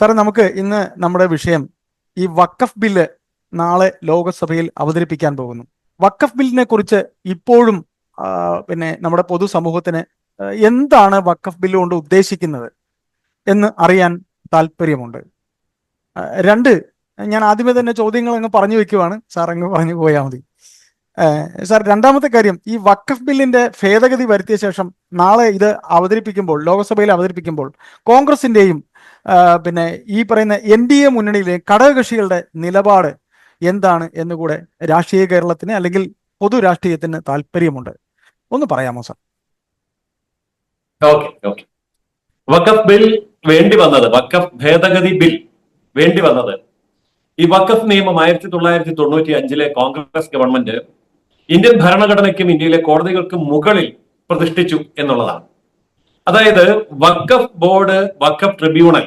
സാറേ നമുക്ക് ഇന്ന് നമ്മുടെ വിഷയം ഈ വക്കഫ് ബില്ല് നാളെ ലോകസഭയിൽ അവതരിപ്പിക്കാൻ പോകുന്നു. വക്കഫ് ബില്ലിനെ കുറിച്ച് ഇപ്പോഴും പിന്നെ നമ്മുടെ പൊതുസമൂഹത്തിന് എന്താണ് വക്കഫ് ബില്ല് കൊണ്ട് ഉദ്ദേശിക്കുന്നത് എന്ന് അറിയാൻ താല്പര്യമുണ്ട്. രണ്ട് ഞാൻ ആദ്യമേ തന്നെ ചോദ്യങ്ങൾ അങ്ങ് പറഞ്ഞു വെക്കുവാണ്. സാർ അങ്ങ് പറഞ്ഞു പോയാൽ മതി. സാർ രണ്ടാമത്തെ കാര്യം ഈ വക്കഫ് ബില്ലിന്റെ ഭേദഗതി വരുത്തിയ ശേഷം നാളെ ഇത് അവതരിപ്പിക്കുമ്പോൾ ലോക്സഭയിൽ അവതരിപ്പിക്കുമ്പോൾ കോൺഗ്രസിന്റെയും പിന്നെ ഈ പറയുന്ന എൻ ഡി എ മുന്നണിയിലെ ഘടകകക്ഷികളുടെ നിലപാട് എന്താണ് എന്നുകൂടെ രാഷ്ട്രീയ കേരളത്തിന് അല്ലെങ്കിൽ പൊതു രാഷ്ട്രീയത്തിന് താല്പര്യമുണ്ട്. ഒന്ന് പറയാമോ സാർ? വഖഫ് ബിൽ വേണ്ടി വന്നത് വഖഫ് ഭേദഗതി ബിൽ വേണ്ടി വന്നത്. ഈ വഖഫ് നിയമം ആയിരത്തി തൊള്ളായിരത്തി തൊണ്ണൂറ്റി അഞ്ചിലെ കോൺഗ്രസ് ഗവൺമെന്റ് ഇന്ത്യൻ ഭരണഘടനയ്ക്കും ഇന്ത്യയിലെ കോടതികൾക്കും മുകളിൽ പ്രതിഷ്ഠിച്ചു എന്നുള്ളതാണ്. അതായത് വഖഫ് ബോർഡ് വഖഫ് ട്രിബ്യൂണൽ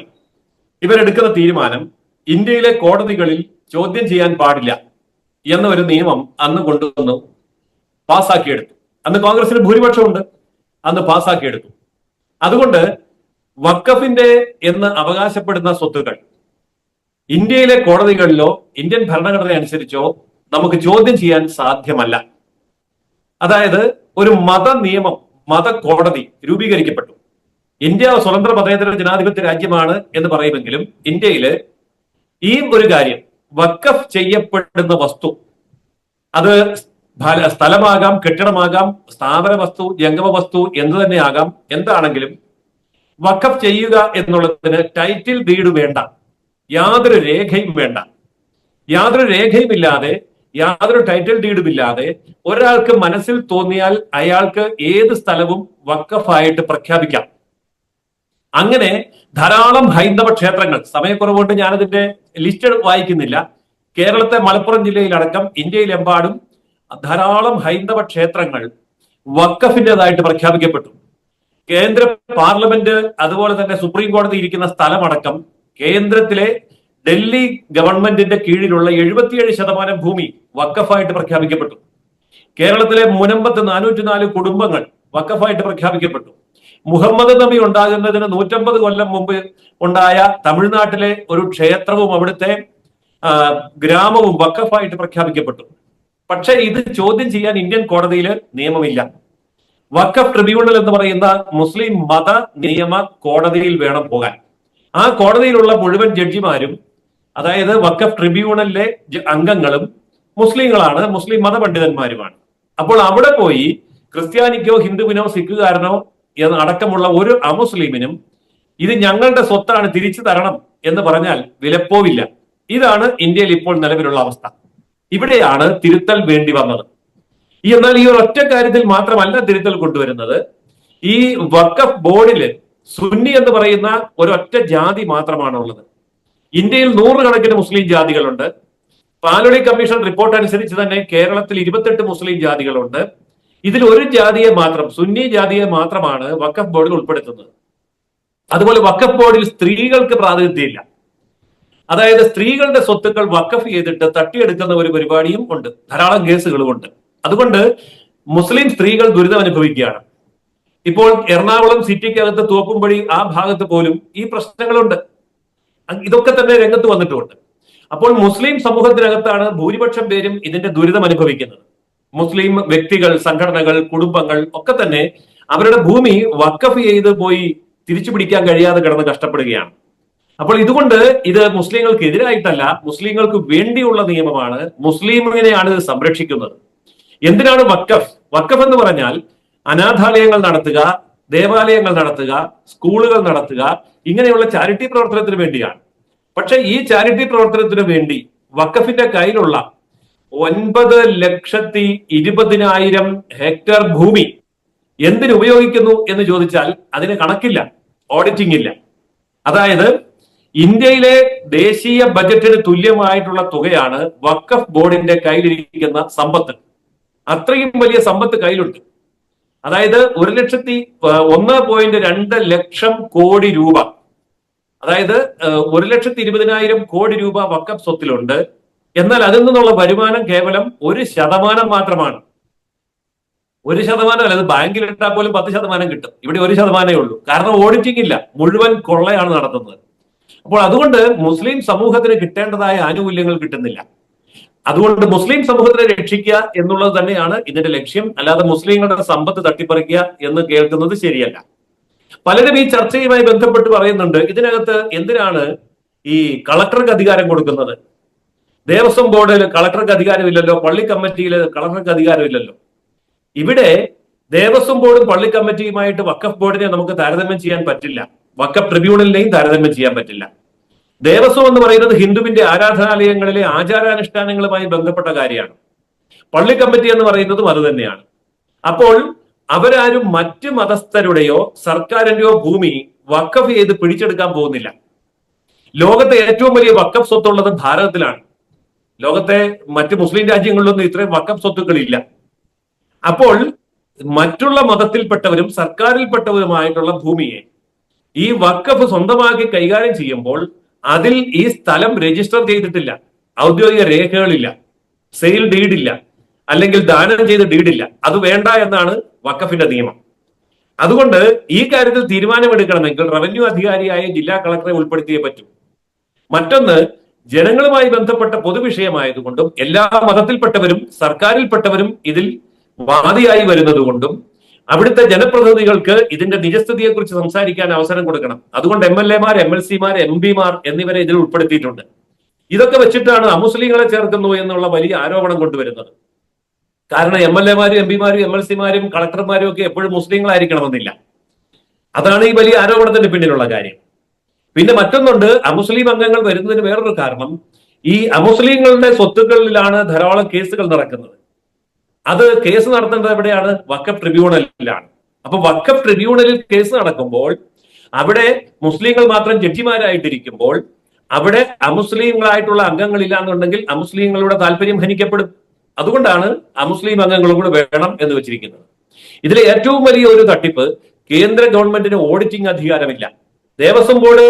ഇവരെടുക്കുന്ന തീരുമാനം ഇന്ത്യയിലെ കോടതികളിൽ ചോദ്യം ചെയ്യാൻ പാടില്ല എന്ന ഒരു നിയമം അന്ന് കൊണ്ടുവന്നു പാസ്സാക്കിയെടുത്തു. അന്ന് കോൺഗ്രസിന് ഭൂരിപക്ഷമുണ്ട്. അന്ന് പാസ്സാക്കിയെടുത്തു. അതുകൊണ്ട് വക്കഫിന്റെ എന്ന് അവകാശപ്പെടുന്ന സ്വത്തുക്കൾ ഇന്ത്യയിലെ കോടതികളിലോ ഇന്ത്യൻ ഭരണഘടന അനുസരിച്ചോ നമുക്ക് ചോദ്യം ചെയ്യാൻ സാധ്യമല്ല. അതായത് ഒരു മത നിയമം മത കോടതി രൂപീകരിക്കപ്പെട്ടു. ഇന്ത്യ സ്വതന്ത്ര മതേതര ജനാധിപത്യ രാജ്യമാണ് എന്ന് പറയുമെങ്കിലും ഇന്ത്യയിൽ ഈ ഒരു കാര്യം വക്കഫ് ചെയ്യപ്പെടുന്ന വസ്തു അത് സ്ഥലമാകാം കെട്ടിടമാകാം സ്ഥാപന വസ്തു ജംഗമ വസ്തു എന്ന് തന്നെ തന്നെയാകാം എന്താണെങ്കിലും വക്കഫ് ചെയ്യുക എന്നുള്ളതിന് ടൈറ്റിൽ ഡീഡ് വേണ്ട. യാതൊരു രേഖയും വേണ്ട. യാതൊരു രേഖയും ഇല്ലാതെ യാതൊരു ടൈറ്റിൽ ഡീഡും ഇല്ലാതെ ഒരാൾക്ക് മനസ്സിൽ തോന്നിയാൽ അയാൾക്ക് ഏത് സ്ഥലവും വക്കഫായിട്ട് പ്രഖ്യാപിക്കാം. അങ്ങനെ ധാരാളം ഹൈന്ദവ ക്ഷേത്രങ്ങൾ സമയക്കുറവുകൊണ്ട് ഞാനതിന്റെ ലിസ്റ്റ് വായിക്കുന്നില്ല. കേരളത്തെ മലപ്പുറം ജില്ലയിലടക്കം ഇന്ത്യയിലെമ്പാടും ധാരാളം ഹൈന്ദവ ക്ഷേത്രങ്ങൾ വക്കഫിന്റേതായിട്ട് പ്രഖ്യാപിക്കപ്പെട്ടു. കേന്ദ്ര പാർലമെന്റ് അതുപോലെ തന്നെ സുപ്രീം കോടതി ഇരിക്കുന്ന സ്ഥലമടക്കം കേന്ദ്രത്തിലെ ഡൽഹി ഗവൺമെന്റിന്റെ കീഴിലുള്ള എഴുപത്തിയേഴ് ശതമാനം ഭൂമി വക്കഫായിട്ട് പ്രഖ്യാപിക്കപ്പെട്ടു. കേരളത്തിലെ മുനമ്പത്ത് നാനൂറ്റി നാല് കുടുംബങ്ങൾ വക്കഫായിട്ട് പ്രഖ്യാപിക്കപ്പെട്ടു. മുഹമ്മദ് നബി ഉണ്ടാകുന്നതിന് നൂറ്റമ്പത് കൊല്ലം മുമ്പ് ഉണ്ടായ തമിഴ്നാട്ടിലെ ഒരു ക്ഷേത്രവും അവിടുത്തെ ഗ്രാമവും വക്കഫായിട്ട് പ്രഖ്യാപിക്കപ്പെട്ടു. പക്ഷേ ഇത് ചോദ്യം ചെയ്യാൻ ഇന്ത്യൻ കോടതിയിൽ നിയമമില്ല. വക്കഫ് ട്രിബ്യൂണൽ എന്ന് പറയുന്ന മുസ്ലിം മത നിയമ കോടതിയിൽ വേണം പോകാൻ. ആ കോടതിയിലുള്ള മുഴുവൻ ജഡ്ജിമാരും അതായത് വക്കഫ് ട്രിബ്യൂണലിലെ അംഗങ്ങളും മുസ്ലിങ്ങളാണ് മുസ്ലിം മതപണ്ഡിതന്മാരുമാണ്. അപ്പോൾ അവിടെ പോയി ക്രിസ്ത്യാനിക്കോ ഹിന്ദുവിനോ സിഖുകാരനോ എന്ന് അടക്കമുള്ള ഒരു അമുസ്ലിമിനും ഇത് ഞങ്ങളുടെ സ്വത്താണ് തിരിച്ചു തരണം എന്ന് പറഞ്ഞാൽ വിലപ്പോവില്ല. ഇതാണ് ഇന്ത്യയിൽ ഇപ്പോൾ നിലവിലുള്ള അവസ്ഥ. ഇവിടെയാണ് തിരുത്തൽ വേണ്ടി വന്നത്. എന്നാൽ ഈ ഒറ്റ കാര്യത്തിൽ മാത്രമല്ല തിരുത്തൽ കൊണ്ടുവരുന്നത്. ഈ വക്കഫ് ബോർഡിൽ സുന്നി എന്ന് പറയുന്ന ഒരൊറ്റ ജാതി മാത്രമാണ് ഉള്ളത് ഇന്ത്യയിൽ നൂറുകണക്കിന് മുസ്ലിം ജാതികളുണ്ട്. പാലൊളി കമ്മീഷൻ റിപ്പോർട്ട് അനുസരിച്ച് തന്നെ കേരളത്തിൽ ഇരുപത്തെട്ട് മുസ്ലിം ജാതികളുണ്ട്. ഇതിൽ ഒരു ജാതിയെ മാത്രം സുന്നി ജാതിയെ മാത്രമാണ് വക്കഫ് ബോർഡിൽ ഉൾപ്പെടുത്തുന്നത്. അതുപോലെ വക്കഫ് ബോർഡിൽ സ്ത്രീകൾക്ക് പ്രാതിനിധ്യമില്ല. അതായത് സ്ത്രീകളുടെ സ്വത്തുക്കൾ വക്കഫ് ചെയ്തിട്ട് തട്ടിയെടുക്കുന്ന ഒരു പരിപാടിയും ഉണ്ട്. ധാരാളം കേസുകളും ഉണ്ട്. അതുകൊണ്ട് മുസ്ലിം സ്ത്രീകൾ ദുരിതം അനുഭവിക്കുകയാണ്. ഇപ്പോൾ എറണാകുളം സിറ്റിക്കകത്ത് തോക്കുംപടി ആ ഭാഗത്ത് പോലും ഈ പ്രശ്നങ്ങളുണ്ട്. ഇതൊക്കെ തന്നെ രംഗത്ത് വന്നിട്ടുണ്ട്. അപ്പോൾ മുസ്ലിം സമൂഹത്തിനകത്താണ് ഭൂരിപക്ഷം പേരും ഇതിന്റെ ദുരിതം അനുഭവിക്കുന്നത്. മുസ്ലിം വ്യക്തികൾ സംഘടനകൾ കുടുംബങ്ങൾ ഒക്കെ തന്നെ അവരുടെ ഭൂമി വക്കഫ് ചെയ്ത് പോയി തിരിച്ചു പിടിക്കാൻ കഴിയാതെ കിടന്ന് കഷ്ടപ്പെടുകയാണ്. അപ്പോൾ ഇതുകൊണ്ട് ഇത് മുസ്ലിങ്ങൾക്ക് എതിരായിട്ടല്ല മുസ്ലിങ്ങൾക്ക് വേണ്ടിയുള്ള നിയമമാണ് മുസ്ലിമിനെയാണ് ഇത് സംരക്ഷിക്കുന്നത്. എന്തിനാണ് വക്കഫ് വക്കഫ് എന്ന് പറഞ്ഞാൽ അനാഥാലയങ്ങൾ നടത്തുക ദേവാലയങ്ങൾ നടത്തുക സ്കൂളുകൾ നടത്തുക ഇങ്ങനെയുള്ള ചാരിറ്റി പ്രവർത്തനത്തിന് വേണ്ടിയാണ്. പക്ഷെ ഈ ചാരിറ്റി പ്രവർത്തനത്തിന് വേണ്ടി വക്കഫിന്റെ കയ്യിലുള്ള ഒൻപത് ലക്ഷത്തി ഇരുപതിനായിരം ഹെക്ടർ ഭൂമി എന്തിനു ഉപയോഗിക്കുന്നു എന്ന് ചോദിച്ചാൽ അതിന് കണക്കില്ല ഓഡിറ്റിംഗ് ഇല്ല അതായത് ഇന്ത്യയിലെ ദേശീയ ബജറ്റിന് തുല്യമായിട്ടുള്ള തുകയാണ് വക്കഫ് ബോർഡിന്റെ കയ്യിലിരിക്കുന്ന സമ്പത്ത്. അത്രയും വലിയ സമ്പത്ത് കയ്യിലുണ്ട്. അതായത് ഒരു ലക്ഷത്തി ഒന്ന് പോയിന്റ് രണ്ട് ലക്ഷം കോടി രൂപ. അതായത് ഒരു ലക്ഷത്തി ഇരുപതിനായിരം കോടി രൂപ വക്കഫ് സ്വത്തിലുണ്ട്. എന്നാൽ അതിൽ നിന്നുള്ള വരുമാനം കേവലം ഒരു ശതമാനം മാത്രമാണ്. ഒരു ശതമാനം അല്ല അത് ബാങ്കിൽ ഇട്ടാൽ പോലും പത്ത് ശതമാനം കിട്ടും. ഇവിടെ ഒരു ശതമാനമേ ഉള്ളൂ. കാരണം ഓഡിറ്റിംഗ് ഇല്ല. മുഴുവൻ കൊള്ളയാണ് നടത്തുന്നത്. അപ്പോൾ അതുകൊണ്ട് മുസ്ലിം സമൂഹത്തിന് കിട്ടേണ്ടതായ ആനുകൂല്യങ്ങൾ കിട്ടുന്നില്ല. അതുകൊണ്ട് മുസ്ലിം സമൂഹത്തിനെ രക്ഷിക്കുക എന്നുള്ളത് തന്നെയാണ് ഇതിന്റെ ലക്ഷ്യം. അല്ലാതെ മുസ്ലിങ്ങളുടെ സമ്പത്ത് തട്ടിപ്പറിക്കുക എന്ന് കേൾക്കുന്നത് ശരിയല്ല. പലരും ഈ ചർച്ചയുമായി ബന്ധപ്പെട്ട് പറയുന്നുണ്ട് ഇതിനകത്ത് എന്തിനാണ് ഈ കളക്ടർക്ക് അധികാരം കൊടുക്കുന്നത്? ദേവസ്വം ബോർഡിൽ കളക്ടർക്ക് അധികാരമില്ലല്ലോ പള്ളി കമ്മിറ്റിയിൽ കളക്ടർക്ക് അധികാരമില്ലല്ലോ. ഇവിടെ ദേവസ്വം ബോർഡും പള്ളി കമ്മിറ്റിയുമായിട്ട് വക്കഫ് ബോർഡിനെ നമുക്ക് താരതമ്യം ചെയ്യാൻ പറ്റില്ല. വക്കഫ് ട്രിബ്യൂണലിനെയും താരതമ്യം ചെയ്യാൻ പറ്റില്ല. ദേവസ്വം എന്ന് പറയുന്നത് ഹിന്ദുവിന്റെ ആരാധനാലയങ്ങളിലെ ആചാരാനുഷ്ഠാനങ്ങളുമായി ബന്ധപ്പെട്ട കാര്യമാണ്. പള്ളി കമ്മിറ്റി എന്ന് പറയുന്നതും അത് തന്നെയാണ്. അപ്പോൾ അവരാരും മറ്റ് മതസ്ഥരുടെയോ സർക്കാരിന്റെയോ ഭൂമി വക്കഫ് ചെയ്ത് പിടിച്ചെടുക്കാൻ പോകുന്നില്ല. ലോകത്തെ ഏറ്റവും വലിയ വക്കഫ് സ്വത്തുള്ളത് ഭാരതത്തിലാണ്. ലോകത്തെ മറ്റ് മുസ്ലിം രാജ്യങ്ങളിലൊന്നും ഇത്രയും വക്കഫ് സ്വത്തുക്കളില്ല. അപ്പോൾ മറ്റുള്ള മതത്തിൽപ്പെട്ടവരും സർക്കാരിൽപ്പെട്ടവരുമായിട്ടുള്ള ഭൂമിയെ ഈ വക്കഫ് സ്വന്തമാക്കി കൈകാര്യം ചെയ്യുമ്പോൾ അതിൽ ഈ സ്ഥലം രജിസ്റ്റർ ചെയ്തിട്ടില്ല. ഔദ്യോഗിക രേഖകളില്ല. സെയിൽ ഡീഡില്ല. അല്ലെങ്കിൽ ദാനം ചെയ്ത് ഡീഡില്ല. അത് വേണ്ട എന്നാണ് വക്കഫിന്റെ നിയമം. അതുകൊണ്ട് ഈ കാര്യത്തിൽ തീരുമാനമെടുക്കണമെങ്കിൽ റവന്യൂ അധികാരിയായ ജില്ലാ കളക്ടറെ ഉൾപ്പെടുത്തിയേ പറ്റൂ. മറ്റൊന്ന് ജനങ്ങളുമായി ബന്ധപ്പെട്ട പൊതുവിഷയമായതുകൊണ്ടും എല്ലാ മതത്തിൽപ്പെട്ടവരും സർക്കാരിൽപ്പെട്ടവരും ഇതിൽ വാദിയായി വരുന്നതുകൊണ്ടും അവിടുത്തെ ജനപ്രതിനിധികൾക്ക് ഇതിന്റെ നിജസ്ഥിതിയെക്കുറിച്ച് സംസാരിക്കാൻ അവസരം കൊടുക്കണം. അതുകൊണ്ട് എം എൽ എമാർ എം എൽ സിമാർ എം പിമാർ എന്നിവരെ ഇതിൽ ഉൾപ്പെടുത്തിയിട്ടുണ്ട്. ഇതൊക്കെ വെച്ചിട്ടാണ് അമുസ്ലിങ്ങളെ ചേർക്കുന്നു എന്നുള്ള വലിയ ആരോപണം കൊണ്ടുവരുന്നത്. കാരണം എം എൽ എമാരും എം പിമാരും എം എൽ സിമാരും കളക്ടർമാരും ഒക്കെ എപ്പോഴും മുസ്ലിങ്ങളായിരിക്കണമെന്നില്ല. അതാണ് ഈ വലിയ ആരോപണത്തിന്റെ പിന്നിലുള്ള കാര്യം. പിന്നെ മറ്റൊന്നുണ്ട് അമുസ്ലിം അംഗങ്ങൾ വരുന്നതിന് വേറൊരു കാരണം ഈ അമുസ്ലിങ്ങളുടെ സ്വത്തുക്കളിലാണ് ധാരാളം കേസുകൾ നടക്കുന്നത്. അത് കേസ് നടത്തേണ്ടത് എവിടെയാണ്? വക്കഫ് ട്രിബ്യൂണലിലാണ്. അപ്പൊ വക്കഫ് ട്രിബ്യൂണലിൽ കേസ് നടക്കുമ്പോൾ അവിടെ മുസ്ലിങ്ങൾ മാത്രം ജഡ്ജിമാരായിട്ടിരിക്കുമ്പോൾ അവിടെ അമുസ്ലിങ്ങളായിട്ടുള്ള അംഗങ്ങളില്ല എന്നുണ്ടെങ്കിൽ അമുസ്ലിങ്ങളുടെ താല്പര്യം ഹനിക്കപ്പെടും. അതുകൊണ്ടാണ് അമുസ്ലിം അംഗങ്ങളും കൂടെ വേണം എന്ന് വെച്ചിരിക്കുന്നത്. ഇതിലെ ഏറ്റവും വലിയ ഒരു തട്ടിപ്പ് കേന്ദ്ര ഗവൺമെന്റിന് ഓഡിറ്റിംഗ് അധികാരമില്ല. ദേവസ്വം ബോർഡ്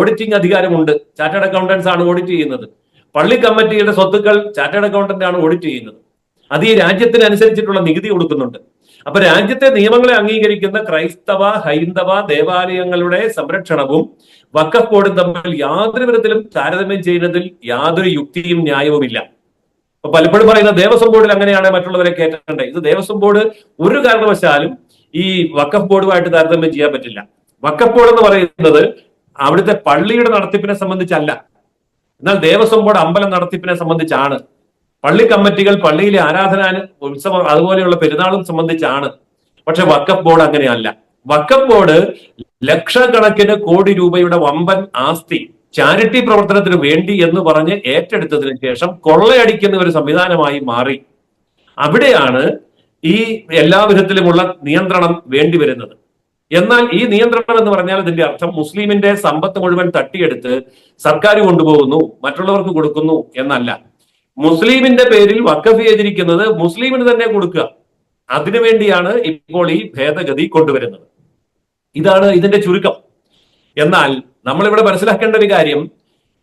ഓഡിറ്റിംഗ് അധികാരമുണ്ട്. ചാർട്ടേഡ് അക്കൗണ്ടൻസ് ആണ് ഓഡിറ്റ് ചെയ്യുന്നത്. പള്ളി കമ്മിറ്റിയുടെ സ്വത്തുക്കൾ ചാർട്ടേഡ് അക്കൗണ്ടന്റ് ആണ് ഓഡിറ്റ് ചെയ്യുന്നത്. അത് ഈ രാജ്യത്തിന് അനുസരിച്ചിട്ടുള്ള നികുതി കൊടുക്കുന്നുണ്ട്. അപ്പൊ രാജ്യത്തെ നിയമങ്ങളെ അംഗീകരിക്കുന്ന ക്രൈസ്തവ ഹൈന്ദവ ദേവാലയങ്ങളുടെ സംരക്ഷണവും വക്കഫ് ബോർഡും തമ്മിൽ യാതൊരു വിധത്തിലും താരതമ്യം ചെയ്യുന്നതിൽ യാതൊരു യുക്തിയും ന്യായവുമില്ല. അപ്പൊ പലപ്പോഴും പറയുന്ന ദേവസ്വം ബോർഡിൽ അങ്ങനെയാണ് മറ്റുള്ളവരെ കയറ്റേണ്ടത്. ഇത് ദേവസ്വം ബോർഡ് ഒരു കാരണവശാലും ഈ വക്കഫ് ബോർഡുമായിട്ട് താരതമ്യം ചെയ്യാൻ പറ്റില്ല. ബോർഡ് എന്ന് പറയുന്നത് അവിടുത്തെ പള്ളിയുടെ നടത്തിപ്പിനെ സംബന്ധിച്ചല്ല. എന്നാൽ ദേവസ്വം ബോർഡ് അമ്പലം നടത്തിപ്പിനെ സംബന്ധിച്ചാണ്. പള്ളി കമ്മിറ്റികൾ പള്ളിയിലെ ആരാധന ഉത്സവം അതുപോലെയുള്ള പെരുന്നാളും സംബന്ധിച്ചാണ്. പക്ഷെ വക്കഫ് ബോർഡ് അങ്ങനെയല്ല. വക്കഫ് ബോർഡ് ലക്ഷക്കണക്കിന് കോടി രൂപയുടെ വമ്പൻ ആസ്തി ചാരിറ്റി പ്രവർത്തനത്തിന് വേണ്ടി എന്ന് പറഞ്ഞ് ഏറ്റെടുത്തതിന് ശേഷം കൊള്ളയടിക്കുന്ന ഒരു സംവിധാനമായി മാറി. അവിടെയാണ് ഈ എല്ലാ വിധത്തിലുമുള്ള നിയന്ത്രണം വേണ്ടി വരുന്നത്. എന്നാൽ ഈ നിയന്ത്രണം എന്ന് പറഞ്ഞാൽ ഇതിന്റെ അർത്ഥം മുസ്ലിമിന്റെ സമ്പത്ത് മുഴുവൻ തട്ടിയെടുത്ത് സർക്കാർ കൊണ്ടുപോകുന്നു മറ്റുള്ളവർക്ക് കൊടുക്കുന്നു എന്നല്ല. മുസ്ലിമിന്റെ പേരിൽ വക്കഫ് ചെയ്തിരിക്കുന്നത് മുസ്ലിമിന് തന്നെ കൊടുക്കുക. അതിനുവേണ്ടിയാണ് ഇപ്പോൾ ഈ ഭേദഗതി കൊണ്ടുവരുന്നത്. ഇതാണ് ഇതിന്റെ ചുരുക്കം. എന്നാൽ നമ്മളിവിടെ മനസ്സിലാക്കേണ്ട ഒരു കാര്യം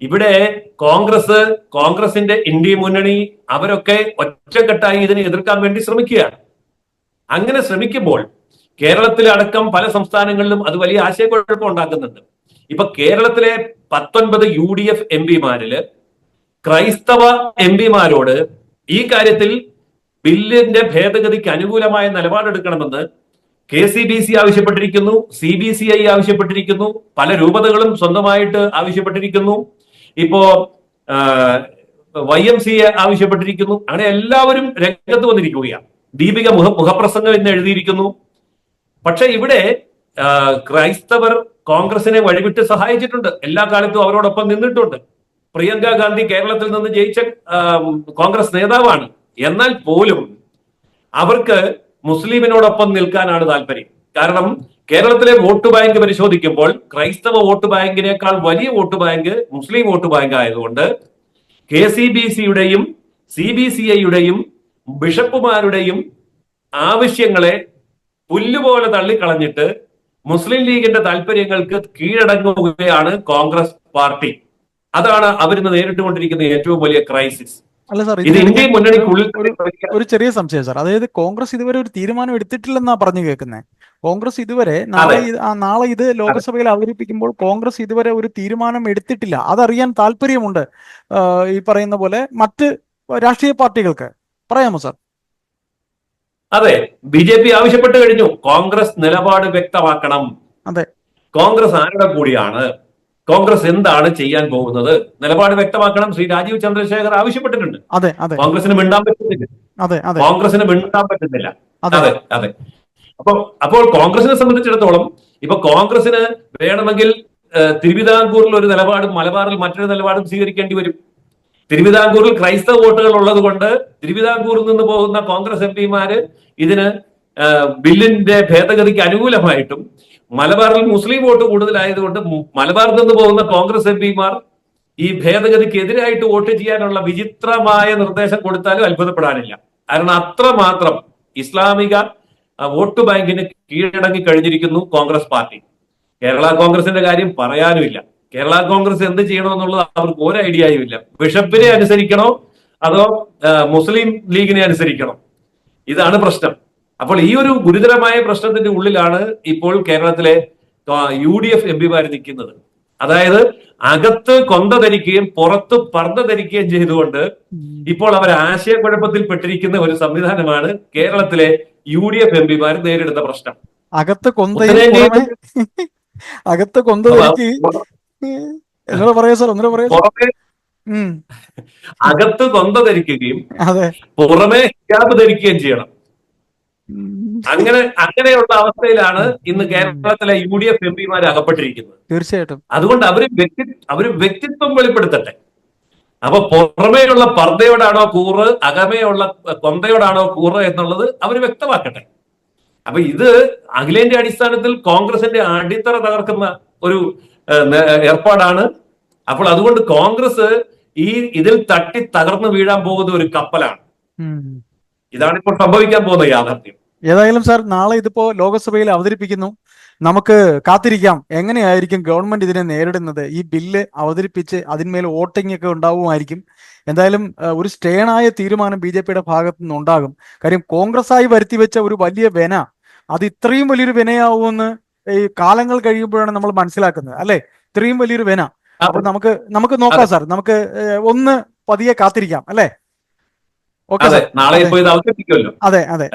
ഇവിടെ കോൺഗ്രസ് കോൺഗ്രസിന്റെ ഇന്ത്യ മുന്നണി അവരൊക്കെ ഒറ്റക്കെട്ടായി ഇതിനെ എതിർക്കാൻ വേണ്ടി ശ്രമിക്കുകയാണ്. അങ്ങനെ ശ്രമിക്കുമ്പോൾ കേരളത്തിലെ അടക്കം പല സംസ്ഥാനങ്ങളിലും അത് വലിയ ആശയക്കുഴപ്പം ഉണ്ടാക്കുന്നുണ്ട്. ഇപ്പൊ കേരളത്തിലെ പത്തൊൻപത് യു ഡി എഫ് എം പിമാരിൽ ക്രൈസ്തവ എം പിമാരോട് ഈ കാര്യത്തിൽ ബില്ലിന്റെ ഭേദഗതിക്ക് അനുകൂലമായ നിലപാടെടുക്കണമെന്ന് കെ സി ബി സി ആവശ്യപ്പെട്ടിരിക്കുന്നു സി ബി സി ഐ ആവശ്യപ്പെട്ടിരിക്കുന്നു പല രൂപതകളും സ്വന്തമായിട്ട് ആവശ്യപ്പെട്ടിരിക്കുന്നു. ഇപ്പോ വൈ എം സി എ ആവശ്യപ്പെട്ടിരിക്കുന്നു. അങ്ങനെ എല്ലാവരും രംഗത്ത് വന്നിരിക്കുകയാണ്. ദീപിക മുഖ മുഖപ്രസംഗം എന്ന് എഴുതിയിരിക്കുന്നു. പക്ഷെ ഇവിടെ ക്രൈസ്തവർ കോൺഗ്രസിനെ വഴിവിട്ട് സഹായിച്ചിട്ടുണ്ട്. എല്ലാ കാലത്തും അവരോടൊപ്പം നിന്നിട്ടുണ്ട്. പ്രിയങ്ക ഗാന്ധി കേരളത്തിൽ നിന്ന് ജയിച്ച കോൺഗ്രസ് നേതാവാണ്. എന്നാൽ പോലും അവർക്ക് മുസ്ലിമിനോടൊപ്പം നിൽക്കാനാണ് താല്പര്യം. കാരണം കേരളത്തിലെ വോട്ട് ബാങ്ക് പരിശോധിക്കുമ്പോൾ ക്രൈസ്തവ വോട്ട് ബാങ്കിനേക്കാൾ വലിയ vote bank Muslim vote bank ആയതുകൊണ്ട് കെ സി ബി സിയുടെയും സി ബി സി ഐയുടെയും ബിഷപ്പുമാരുടെയും ആവശ്യങ്ങളെ പുല്ലുപോലെ തള്ളിക്കളഞ്ഞിട്ട് മുസ്ലിം ലീഗിന്റെ താല്പര്യങ്ങൾക്ക് കീഴടങ്ങുകയാണ് കോൺഗ്രസ് പാർട്ടി. അതാണ് അവരിന്ന് നേരിട്ടുകൊണ്ടിരിക്കുന്ന ഏറ്റവും വലിയ ക്രൈസിസ്. അല്ല സാർ ഇത് ഇന്ത്യ മുന്നണിക്കുള്ളിൽ ഒരു ഒരു ചെറിയ സംശയം സാർ. അതായത് കോൺഗ്രസ് ഇതുവരെ ഒരു തീരുമാനം എടുത്തിട്ടില്ലെന്നാ പറഞ്ഞു കേൾക്കുന്നത് കോൺഗ്രസ് ഇതുവരെ നാളെ നാളെ ഇത് ലോക്സഭയിൽ അവതരിപ്പിക്കുമ്പോൾ കോൺഗ്രസ് ഇതുവരെ ഒരു തീരുമാനം എടുത്തിട്ടില്ല. അതറിയാൻ താല്പര്യമുണ്ട് ഈ പറയുന്ന പോലെ മറ്റ് രാഷ്ട്രീയ പാർട്ടികൾക്ക്. പറയാമോ സാർ? അതെ ബി ജെ പി ആവശ്യപ്പെട്ട് കഴിഞ്ഞു. കോൺഗ്രസ് നിലപാട് വ്യക്തമാക്കണം. അതെ. കോൺഗ്രസ് ആരുടെ കൂടിയാണ്? കോൺഗ്രസ് എന്താണ് ചെയ്യാൻ പോകുന്നത്? നിലപാട് വ്യക്തമാക്കണം. ശ്രീ രാജീവ് ചന്ദ്രശേഖർ ആവശ്യപ്പെട്ടിട്ടുണ്ട്. അതെ അതെ. കോൺഗ്രസിന് മിണ്ടാൻ പറ്റുന്നില്ല. അതെ അതെ. കോൺഗ്രസിന് മിണ്ടാൻ പറ്റുന്നില്ല. അതെ. അതെ അപ്പോൾ അപ്പൊ അപ്പോൾ കോൺഗ്രസിനെ സംബന്ധിച്ചിടത്തോളം ഇപ്പൊ കോൺഗ്രസിന് വേണമെങ്കിൽ തിരുവിതാംകൂറിൽ ഒരു നിലപാടും മലബാറിൽ മറ്റൊരു നിലപാടും സ്വീകരിക്കേണ്ടി വരും. തിരുവിതാംകൂറിൽ ക്രൈസ്തവ വോട്ടുകൾ ഉള്ളത് കൊണ്ട് തിരുവിതാംകൂറിൽ നിന്ന് പോകുന്ന കോൺഗ്രസ് എം പിമാര് ഇതിന് ബില്ലിന്റെ ഭേദഗതിക്ക് അനുകൂലമായിട്ടും മലബാറിൽ മുസ്ലിം വോട്ട് കൂടുതലായതുകൊണ്ട് മലബാറിൽ നിന്ന് പോകുന്ന കോൺഗ്രസ് എം പിമാർ ഈ ഭേദഗതിക്ക് എതിരായിട്ട് വോട്ട് ചെയ്യാനുള്ള വിചിത്രമായ നിർദ്ദേശം കൊടുത്താലും അത്ഭുതപ്പെടാനില്ല. കാരണം അത്രമാത്രം ഇസ്ലാമിക വോട്ട് ബാങ്കിന് കീഴടങ്ങി കഴിഞ്ഞിരിക്കുന്നു കോൺഗ്രസ് പാർട്ടി. കേരള കോൺഗ്രസിന്റെ കാര്യം പറയാനുമില്ല. കേരള കോൺഗ്രസ് എന്ത് ചെയ്യണമെന്നുള്ളത് അവർക്ക് ഒരു ഐഡിയയും ഇല്ല. ബിഷപ്പിനെ അനുസരിക്കണോ? അതോ മുസ്ലിം ലീഗിനെ അനുസരിക്കണോ? ഇതാണ് പ്രശ്നം. അപ്പോൾ ഈ ഒരു ഗുരുതരമായ പ്രശ്നത്തിന്റെ ഉള്ളിലാണ് ഇപ്പോൾ കേരളത്തിലെ യു ഡി എഫ് എം പിമാർ നിൽക്കുന്നത്. അതായത് അകത്ത് കൊന്ത ധരിക്കുകയും പുറത്ത് പർദ്ദ ധരിക്കുകയും ചെയ്തുകൊണ്ട് ഇപ്പോൾ അവർ ആശയക്കുഴപ്പത്തിൽ പെട്ടിരിക്കുന്ന ഒരു സംവിധാനമാണ് കേരളത്തിലെ യു ഡി എഫ് എം പിമാർ നേരിടുന്ന പ്രശ്നം. അകത്ത് കൊന്ത അകത്ത് കൊന്ത എന്നോട് പറയാ സാർ അകത്ത് തൊണ്ട ധരിക്കുകയും പുറമെ ഹിജാബ് ധരിക്കുകയും ചെയ്യണം. അങ്ങനെ അങ്ങനെയുള്ള അവസ്ഥയിലാണ് ഇന്ന് കേരളത്തിലെ യു ഡി എഫ് എം പിമാർ അകപ്പെട്ടിരിക്കുന്നത്. തീർച്ചയായിട്ടും. അതുകൊണ്ട് അവർ വ്യക്തി അവർ വ്യക്തിത്വം വെളിപ്പെടുത്തട്ടെ. അപ്പൊ പുറമേയുള്ള പർദ്ദയോടാണോ കൂറ് അകമേയുള്ള കൊന്തയോടാണോ കൂറ് എന്നുള്ളത് അവർ വ്യക്തമാക്കട്ടെ. അപ്പൊ ഇത് അഖിലേന്ത്യ അടിസ്ഥാനത്തിൽ കോൺഗ്രസിന്റെ അടിത്തറ തകർക്കുന്ന ഒരു ഏർപ്പാടാണ്. അപ്പോൾ അതുകൊണ്ട് കോൺഗ്രസ് ഈ ഇതിൽ തട്ടി തകർന്നു വീഴാൻ പോകുന്ന ഒരു കപ്പലാണ്. ഇതാണ് ഇപ്പോൾ സംഭവിക്കാൻ പോകുന്ന യാഥാർത്ഥ്യം. ഏതായാലും സാർ നാളെ ഇതിപ്പോ ലോകസഭയിൽ അവതരിപ്പിക്കുന്നു. നമുക്ക് കാത്തിരിക്കാം. എങ്ങനെയായിരിക്കും ഗവൺമെന്റ് ഇതിനെ നേരിടുന്നത്? ഈ ബില്ല് അവതരിപ്പിച്ച് അതിന്മേൽ വോട്ടിംഗ് ഒക്കെ ഉണ്ടാവുമായിരിക്കും. എന്തായാലും ഒരു സ്റ്റേണായ തീരുമാനം ബി ജെ പിയുടെ ഭാഗത്തു നിന്ന് ഉണ്ടാകും കാര്യം കോൺഗ്രസ് ആയി വരുത്തി വെച്ച ഒരു വലിയ വെന അത് ഇത്രയും വലിയൊരു വിനയാവുമെന്ന് ഈ കാലങ്ങൾ കഴിയുമ്പോഴാണ് നമ്മൾ മനസ്സിലാക്കുന്നത്. അല്ലെ? ഇത്രയും വലിയൊരു വെന. അപ്പൊ നമുക്ക് നമുക്ക് നോക്കാം സാർ. നമുക്ക് ഒന്ന് പതിയെ കാത്തിരിക്കാം അല്ലേ? ഓക്കെ അതെ. നാളെ അതെ. അതെ